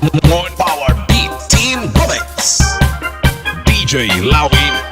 One power beat team Rolex. DJ Lowey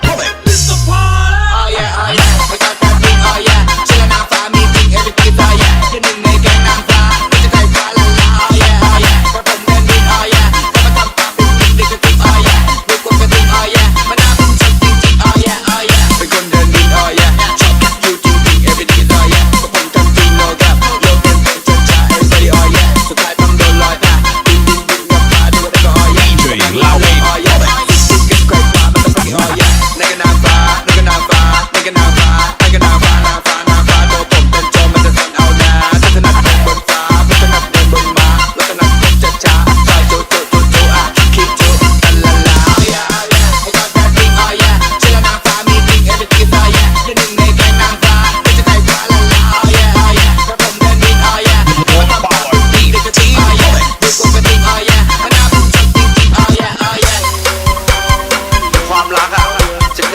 เพร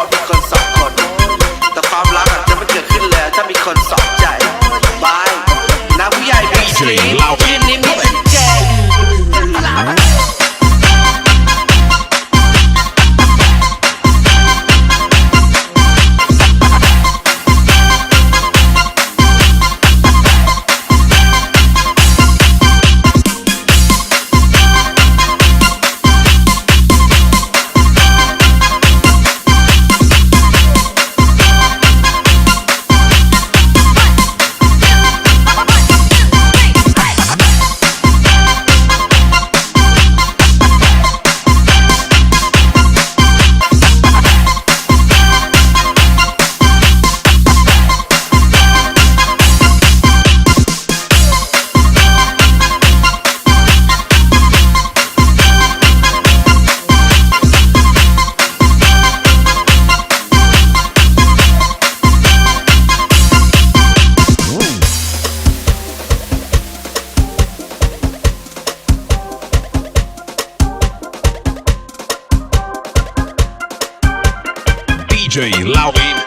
าะมีคนสองคน แต่ความรักอาจจะไม่เกิดขึ้นเลยถ้ามีคนสองใจบายน้าผู้ใหญ่บีสตรีมยืนนิ่ม DJ Lauin